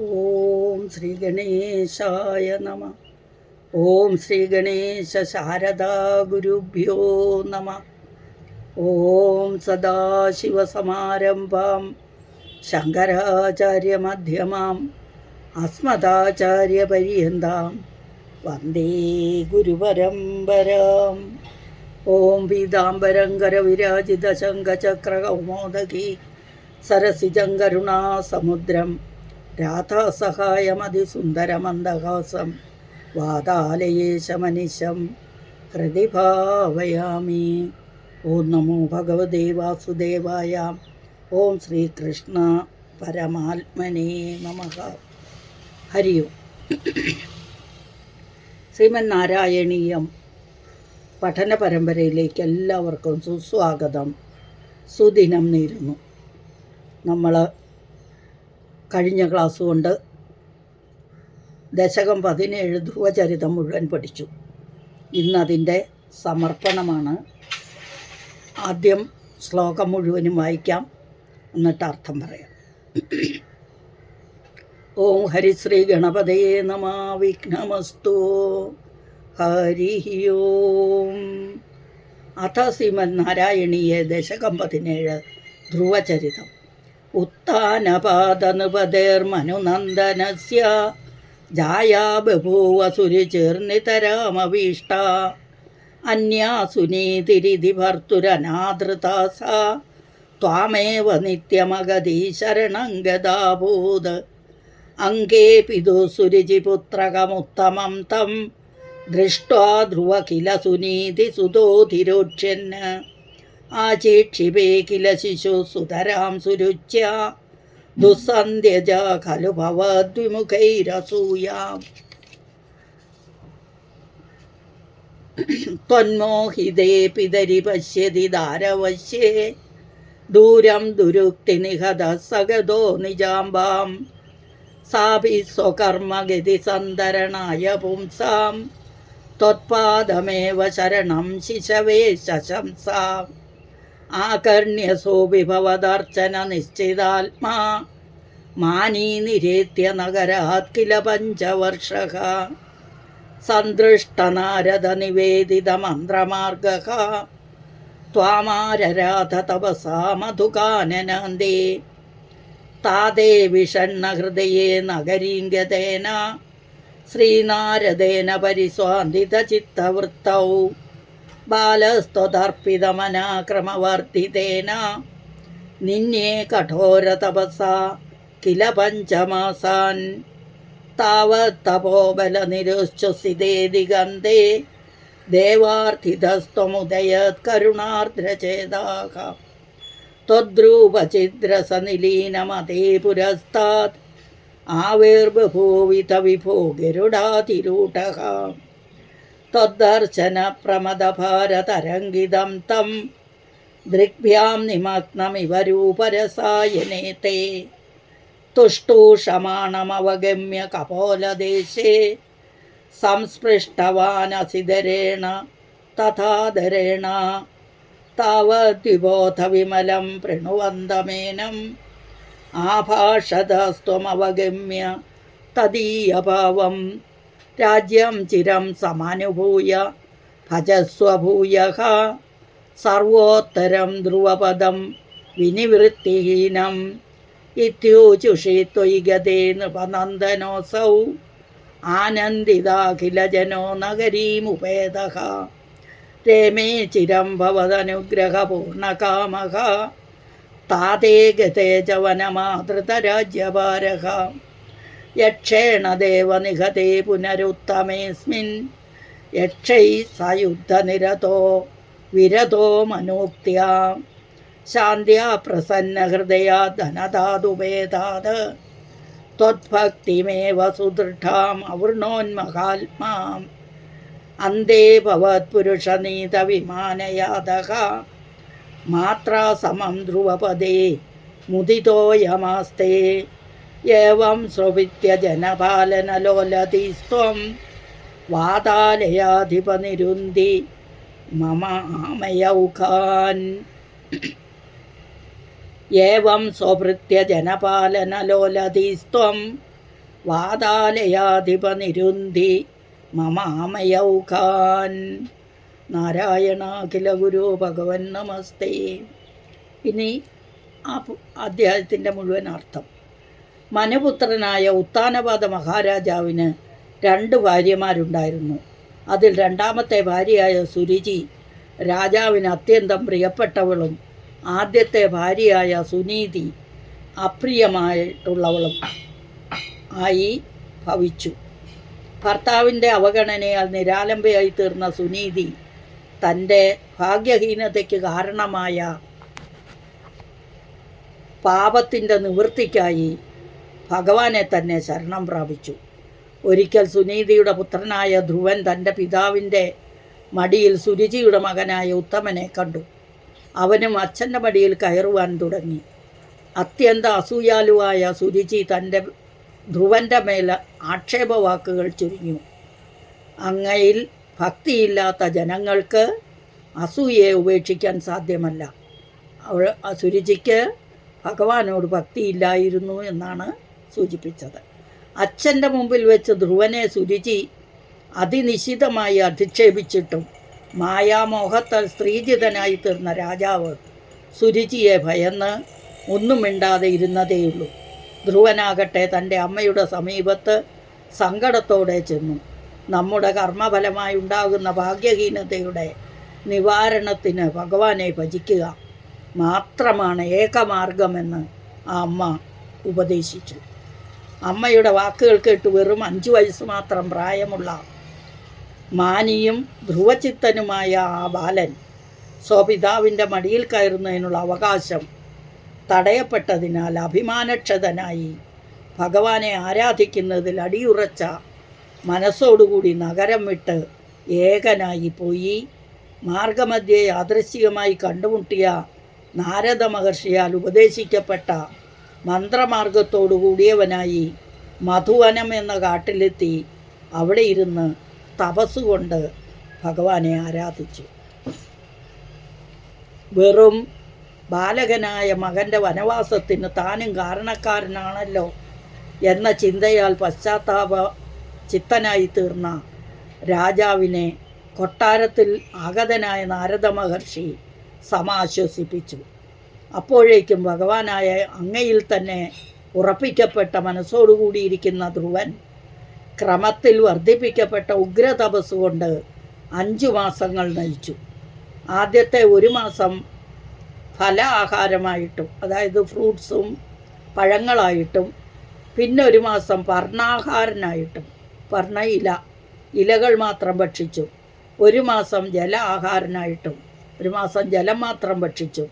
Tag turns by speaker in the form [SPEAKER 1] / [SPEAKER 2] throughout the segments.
[SPEAKER 1] ഓം ശ്രീ ഗണേശായ നമ. ഓം ശ്രീ ഗണേശ ശാരദാ ഗുരുഭ്യോ നമ. ഓം സദാശിവസമാരംഭാം ശങ്കരാചാര്യമധ്യമാം അസ്മദാചാര്യപര്യന്താം. വന്ദേ ഗുരുപരമ്പരാം. ഓം പീതാംബരങ്കരവിരാജിതശങ്കചക്രകൗമോദകി വിരാജിത ശംഖചക്രകൗമോദകി രാധാസഹായമതിസുന്ദരമന്ദഹാസം വാതാലയേശമനിശം ഹൃദി ഭാവയാമി ഓം നമോ ഭഗവതേ വാസുദേവായ. ഓം ശ്രീകൃഷ്ണ പരമാത്മനേ നമ. ഹരി ഓം. ശ്രീമന്നാരായണീയം പഠന പരമ്പരയിലേക്ക് എല്ലാവർക്കും സുസ്വാഗതം. സുദിനം നേരുന്നു. നമ്മൾ കഴിഞ്ഞ ക്ലാസ് കൊണ്ട് ദശകം പതിനേഴ് ധ്രുവചരിതം മുഴുവൻ പഠിച്ചു. ഇന്നതിന്റെ സമർപ്പണമാണ് ആദ്യം ശ്ലോകം മുഴുവനും വായിക്കാം എന്നിട്ട് അർത്ഥം പറയാം. ഓം ഹരിശ്രീ ഗണപതയെ നമാ വിഘ്നമസ്തു. ഹരി ഓം. അഥ ശ്രീമന്നാരായണീയ ദശകം പതിനേഴ് ധ്രുവചരിതം. उत्तानपादनुपदेर्मनुनन्दनस्य जाया बभूवसुरिचिर्नितरामभीष्टा अन्या सुनीतिरिति भर्तुरनादृता सा त्वामेव नित्यमगधी शरणं गदाभूत् अङ्केऽपि दुसुरिचिपुत्रकमुत्तमं तं दृष्ट्वा ध्रुव किल ആചേക്ഷിപേ കില ശിശു സുതരാം സുരുച്ച ദുസ്സന്ധ്യജ ഖലു ഭവദ്വിമുഖൈരസൂയാം ത്വന്മോഹിതേ പിതരി പശ്യതി ദാരവശ്യേ ദൂരം ദുരുക്തി നിഹത സഗതോ നിജാംബാം. സാഭി സ്വകർമ്മഗതി സന്തരണായ പുംസാം. ത്വത്പാദമേവ ശരണം ശിശവേ ശശംസാം. ആകർണ്യസോപി വിഭവദർച്ചന നിശ്ചിതാത്മാ മാനീ നിരേത്യ നഗരാത് കില പഞ്ചവർഷ സന്തൃഷ്ടനാരദ നിവേദിത മന്ത്രമാർഗ ത്വാമാരരാധ തപസാ മധുകാനനന്ദേ താതേ വിഷണ്ണ ഹൃദയേ നഗരീംഗതേന. ശ്രീനാരദേന പരിസ്വാന്തിത ചിത്തവൃത്തൗ. ബാലസ്ത്വതർപ്പിതമനാക്രമവർദ്ധിതേന നിന്യേ കഠോരതപസ കില പഞ്ചമാസാൻ. താവത്തപോബലനിരുശ്വസിതേ ദിഗന്ധേ ദേവാർത്ഥിതസ്ത്വമുദയത് കരുണാർദ്രചേതാക ത്വദ്രൂപചിദ്രസനിലീനമതേ പുരസ്താത്. ആവേർബഭൂവിത വിഭോ ഗരുടാതിരൂഢ त्वद्दर्शनप्रमदभारतरङ्गितं तं दृग्भ्यां निमग्नमिव रूपरसायने ते तुष्टूषमाणमवगम्य कपोलदेशे संस्पृष्टवानसिदरेण तथादरेण तावद्विबोधविमलं प्रणुवन्दमेनम् आभाषदस्त्वमवगम्य तदीयभावम् രാജ്യം ചിരം സമാനുഭൂയ ഭജസ്വ ഭൂയഃ സർവോത്തരം ധ്രുവപദം വിനിവൃത്തിഹീനം ഇത്യൂചുഷി ത്വയി ഗതേ നൃപനന്ദനോസൗ ആനന്ദിതാഖിലജനോ നഗരീമുപേത രമേ ചിരം ഭവതനുഗ്രഹപൂർണകാമേ താതേ ഗതേ ച യക്ഷേണ ദേവനിഹതേ പുനരുത്തമേസ്മിൻ യക്ഷൈ സയുദ്ധനിരതോ വിരതോ മനോക്ത്യാ ശാന്ത്യാ പ്രസന്നഹൃദയാ ധനധാതുഭേദാത് त्वद्भक्तिमेव सुदृढाम् अवृणोन्महात्माम् अन्ते भवत्पुरुषनीतविमानयादः मात्रा समं ध्रुवपदे मुदितोऽयमास्ते एवं श्रोभित्य जनपालनलोलतिस्त्वं वातालयाधिपनिरुन्धि मम आमयौखान् एवं स्वभृत्य जनपालनलोलधिस्त्वं വാതാലയാധിപനിരുന്തി മമാമയൗഖാൻ നാരായണ അഖില ഗുരു ഭഗവൻ നമസ്തേ ഇനി ആ പു- അധ്യായത്തിൻ്റെ മുഴുവൻ അർത്ഥം മനപുത്രനായ ഉത്താനപാത മഹാരാജാവിന് രണ്ട് ഭാര്യമാരുണ്ടായിരുന്നു. അതിൽ രണ്ടാമത്തെ ഭാര്യയായ സുരുചി രാജാവിന് അത്യന്തം പ്രിയപ്പെട്ടവളും ആദ്യത്തെ ഭാര്യയായ സുനീതി അപ്രിയമായിട്ടുള്ളവളും ആയി ഭവിച്ചു. ഭർത്താവിന്റെ അവഗണനയാൽ നിരാലംബയായി തീർന്ന സുനീതി തന്റെ ഭാഗ്യഹീനതയ്ക്ക് കാരണമായ പാപത്തിന്റെ നിവൃത്തിക്കായി ഭഗവാനെ തന്നെ ശരണം പ്രാപിച്ചു. ഒരിക്കൽ സുനീതിയുടെ പുത്രനായ ധ്രുവൻ തന്റെ പിതാവിന്റെ മടിയിൽ സുരുചിയുടെ മകനായ ഉത്തമനെ കണ്ടു. അവനും അച്ഛന്റെ മടിയിൽ കയറുവാൻ തുടങ്ങി. അത്യന്ത അസൂയാലുവായ സുരുചി തന്റെ ധ്രുവന്റെ മേൽ ആക്ഷേപവാക്കുകൾ ചുരിഞ്ഞു. അങ്ങയിൽ ഭക്തിയില്ലാത്ത ജനങ്ങൾക്ക് അസൂയയെ ഉപേക്ഷിക്കാൻ സാധ്യമല്ല. അവൾ സുരുചിക്ക് ഭഗവാനോട് ഭക്തിയില്ലായിരുന്നു എന്നാണ് സൂചിപ്പിച്ചത്. അച്ഛന്റെ മുമ്പിൽ വെച്ച് ധ്രുവനെ സുരുചി അതിനിശിതമായി അധിക്ഷേപിച്ചിട്ടും മായാമോഹത്താൽ സ്ത്രീജിതനായി തീർന്ന രാജാവ് സുരുചിയെ ഭയന്ന് ഒന്നും മിണ്ടാതെ ഇരുന്നതേയുള്ളൂ. ധ്രുവനാകട്ടെ തന്റെ അമ്മയുടെ സമീപത്ത് സങ്കടത്തോടെ ചെന്നു. നമ്മുടെ കർമ്മഫലമായി ഉണ്ടാകുന്ന ഭാഗ്യഹീനതയുടെ നിവാരണത്തിന് ഭഗവാനെ ഭജിക്കുക മാത്രമാണ് ഏകമാർഗമെന്ന് ആ അമ്മ ഉപദേശിച്ചു. അമ്മയുടെ വാക്കുകൾ കേട്ട് വെറും അഞ്ചു വയസ്സ് മാത്രം പ്രായമുള്ള മാനിയും ധ്രുവചിത്തനുമായ ആ ബാലൻ സ്വപിതാവിന്റെ മടിയിൽ കയറുന്നതിനുള്ള അവകാശം തടയപ്പെട്ടതിനാൽ അഭിമാനക്ഷതനായി ഭഗവാനെ ആരാധിക്കുന്നതിൽ അടിയുറച്ച മനസ്സോടുകൂടി നഗരം വിട്ട് ഏകനായി പോയി മാർഗമധ്യേ യാദൃശ്ചികമായി കണ്ടുമുട്ടിയ നാരദ മഹർഷിയാൽ ഉപദേശിക്കപ്പെട്ട മന്ത്രമാർഗത്തോടു കൂടിയവനായി മധുവനം എന്ന കാട്ടിലെത്തി അവിടെ ഇരുന്ന് തപസ്സുകൊണ്ട് ഭഗവാനെ ആരാധിച്ചു. വെറും ബാലകനായ മകന്റെ വനവാസത്തിന് താനും കാരണക്കാരനാണല്ലോ എന്ന ചിന്തയാൽ പശ്ചാത്താപ ചിത്തനായി തീർന്ന രാജാവിനെ കൊട്ടാരത്തിൽ ആഗതനായ നാരദ മഹർഷി സമാശ്വസിപ്പിച്ചു. അപ്പോഴേക്കും ഭഗവാനായ അങ്ങയിൽ തന്നെ ഉറപ്പിക്കപ്പെട്ട മനസ്സോടുകൂടിയിരിക്കുന്ന ധ്രുവൻ ക്രമത്തിൽ വർദ്ധിപ്പിക്കപ്പെട്ട ഉഗ്രതപസ് കൊണ്ട് അഞ്ചു മാസങ്ങൾ നയിച്ചു. ആദ്യത്തെ ഒരു മാസം ഫല ആഹാരമായിട്ടും അതായത് ഫ്രൂട്ട്സും പഴങ്ങളായിട്ടും പിന്നെ ഒരു മാസം പർണാഹാരനായിട്ടും പർണ ഇല ഇലകൾ മാത്രം ഭക്ഷിച്ചു ഒരു മാസം ജല ആഹാരനായിട്ടും ഒരു മാസം ജലം മാത്രം ഭക്ഷിച്ചു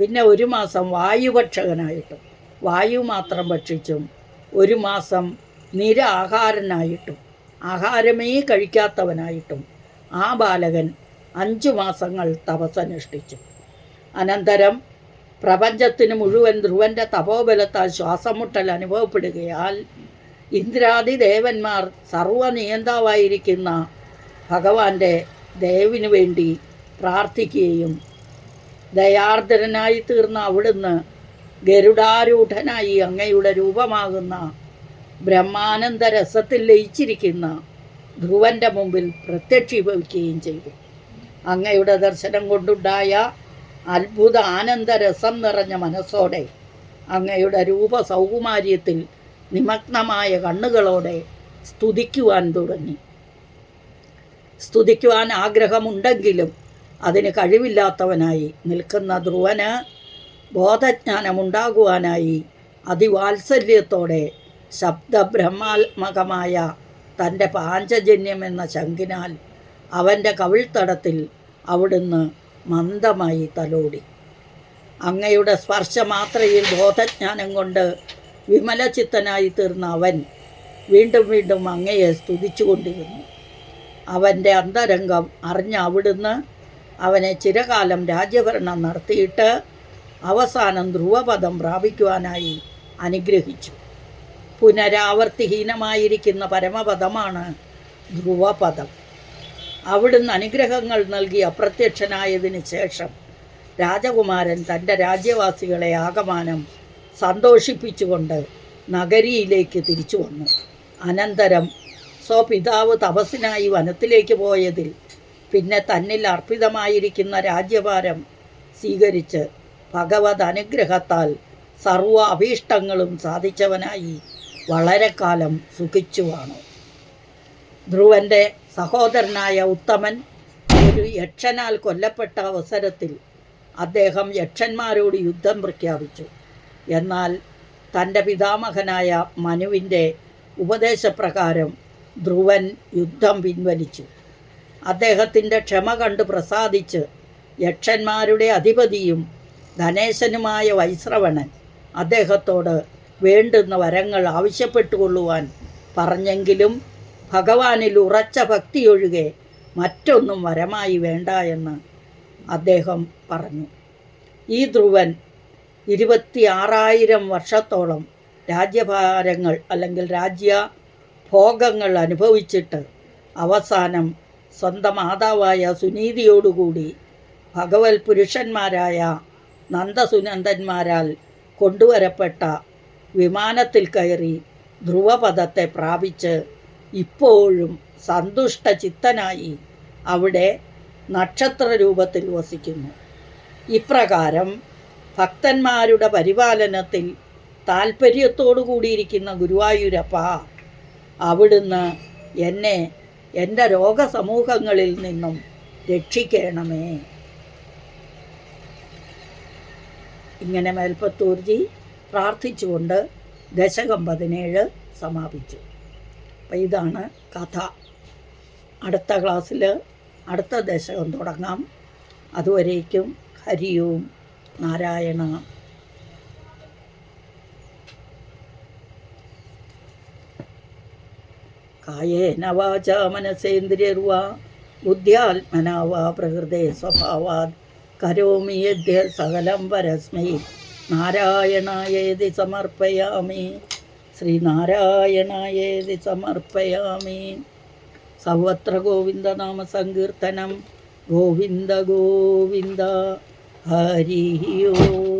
[SPEAKER 1] പിന്നെ ഒരു മാസം വായുഭക്ഷകനായിട്ടും വായു മാത്രം ഭക്ഷിച്ചും ഒരു മാസം നിര ആഹാരനായിട്ടും ആഹാരമേ കഴിക്കാത്തവനായിട്ടും ആ ബാലകൻ അഞ്ചു മാസങ്ങൾ തപസ്സനുഷ്ഠിച്ചു. അനന്തരം പ്രപഞ്ചത്തിന് മുഴുവൻ ധ്രുവന്റെ തപോബലത്താൽ ശ്വാസം മുട്ടൽ അനുഭവപ്പെടുകയാൽ ഇന്ദ്രാദി ദേവന്മാർ സർവനിയന്താവായിരിക്കുന്ന ഭഗവാന്റെ ദേവിനു വേണ്ടി പ്രാർത്ഥിക്കുകയും ദയാർദ്രനായി തീർന്ന അവിടുന്ന് ഗരുഡാരൂഢനായി അങ്ങയുടെ രൂപമാകുന്ന ബ്രഹ്മാനന്ദ രസത്തിൽ ലയിച്ചിരിക്കുന്ന ധ്രുവന്റെ മുമ്പിൽ പ്രത്യക്ഷീഭവിക്കുകയും ചെയ്തു. അങ്ങയുടെ ദർശനം കൊണ്ടുണ്ടായ അത്ഭുത ആനന്ദ രസം നിറഞ്ഞ മനസ്സോടെ അങ്ങയുടെ രൂപ സൗകുമാര്യത്തിൽ നിമഗ്നമായ കണ്ണുകളോടെ സ്തുതിക്കുവാൻ തുടങ്ങി. സ്തുതിക്കുവാൻ ആഗ്രഹമുണ്ടെങ്കിലും അതിന് കഴിവില്ലാത്തവനായി നിൽക്കുന്ന ധ്രുവന് ബോധജ്ഞാനമുണ്ടാകുവാനായി അതിവാത്സല്യത്തോടെ ശബ്ദബ്രഹ്മാത്മകമായ തന്റെ പാഞ്ചജന്യം എന്ന ശങ്കിനാൽ അവന്റെ കവിൾത്തടത്തിൽ അവിടുന്ന് മന്ദമായി തലോടി. അങ്ങയുടെ സ്പർശമാത്രയിൽ ബോധജ്ഞാനം കൊണ്ട് വിമലചിത്തനായി തീർന്ന അവൻ വീണ്ടും വീണ്ടും അങ്ങയെ സ്തുതിച്ചുകൊണ്ടിരുന്നു. അവന്റെ അന്തരംഗം അറിഞ്ഞ അവിടുന്ന് അവനെ ചിരകാലം രാജ്യഭരണം നടത്തിയിട്ട് അവസാനം ധ്രുവപദം പ്രാപിക്കുവാനായി അനുഗ്രഹിച്ചു. പുനരാവർത്തിഹീനമായിരിക്കുന്ന പരമപദമാണ് ധ്രുവപദം. അവിടുന്ന് അനുഗ്രഹങ്ങൾ നൽകി അപ്രത്യക്ഷനായതിന് ശേഷം രാജകുമാരൻ തന്റെ രാജ്യവാസികളെ ആകമാനം സന്തോഷിപ്പിച്ചുകൊണ്ട് നഗരിയിലേക്ക് തിരിച്ചു വന്നു. അനന്തരം സ്വപിതാവ് തപസ്സിനായി വനത്തിലേക്ക് പോയതിൽ പിന്നെ തന്നിൽ അർപ്പിതമായിരിക്കുന്ന രാജ്യഭാരം സ്വീകരിച്ച് ഭഗവത് അനുഗ്രഹത്താൽ സർവ അഭീഷ്ടങ്ങളും സാധിച്ചവനായി വളരെ കാലം സുഖിച്ചുവാണു. ധ്രുവന്റെ സഹോദരനായ ഉത്തമൻ ഒരു യക്ഷനാൽ കൊല്ലപ്പെട്ട അവസരത്തിൽ അദ്ദേഹം യക്ഷന്മാരോട് യുദ്ധം പ്രഖ്യാപിച്ചു. എന്നാൽ തന്റെ പിതാമഹനായ മനുവിന്റെ ഉപദേശപ്രകാരം ധ്രുവൻ യുദ്ധം പിൻവലിച്ചു. അദ്ദേഹത്തിന്റെ ക്ഷമ കണ്ട് പ്രസാദിച്ച് യക്ഷന്മാരുടെ അധിപതിയും ധനേശനുമായ വൈശ്രവണൻ അദ്ദേഹത്തോട് വേണ്ടുന്ന വരങ്ങൾ ആവശ്യപ്പെട്ടുകൊള്ളുവാൻ പറഞ്ഞെങ്കിലും ഭഗവാനിൽ ഉറച്ച ഭക്തിയൊഴികെ മറ്റൊന്നും വരമായി വേണ്ട എന്ന് അദ്ദേഹം പറഞ്ഞു. ഈ ധ്രുവൻ ഇരുപത്തി ആറായിരം വർഷത്തോളം രാജ്യഭാരങ്ങൾ അല്ലെങ്കിൽ രാജ്യ ഭോഗങ്ങൾ അനുഭവിച്ചിട്ട് അവസാനം സ്വന്തം മാതാവായ സുനീതിയോടുകൂടി ഭഗവത് പുരുഷന്മാരായ നന്ദസുനന്ദന്മാരാൽ കൊണ്ടുവരപ്പെട്ട വിമാനത്തിൽ കയറി ധ്രുവപഥത്തെ പ്രാപിച്ച് ഇപ്പോഴും സന്തുഷ്ട ചിത്തനായി അവിടെ നക്ഷത്ര രൂപത്തിൽ വസിക്കുന്നു. ഇപ്രകാരം ഭക്തന്മാരുടെ പരിപാലനത്തിൽ താല്പര്യത്തോടു കൂടിയിരിക്കുന്ന ഗുരുവായൂരപ്പ അവിടുന്ന് എന്നെ എന്റെ രോഗസമൂഹങ്ങളിൽ നിന്നും രക്ഷിക്കണമേ. ഇങ്ങനെ മേൽപ്പത്തൂർജി പ്രാർത്ഥിച്ചുകൊണ്ട് ദശകം പതിനേഴ് സമാപിച്ചു. അപ്പം ഇതാണ് കഥ. അടുത്ത ക്ലാസ്സിൽ അടുത്ത ദശകം തുടങ്ങാം. അതുവരേക്കും ഹരിയും നാരായണ. കായേന വാച മനസേന്ദ്രിയർവാ ബുദ്ധ്യാത്മന വാ പ്രകൃതേ സ്വഭാവാത് കരോമി യദ്യ സകലം പരസ്മൈ. നാരായണായേതി സമർപ്പയാമി. ശ്രീനാരായണായേതി സമർപ്പയാമി. സർവത്ര ഗോവിന്ദനാമ സങ്കീർത്തനം ഗോവിന്ദ ഗോവിന്ദ ഹരി ഓ.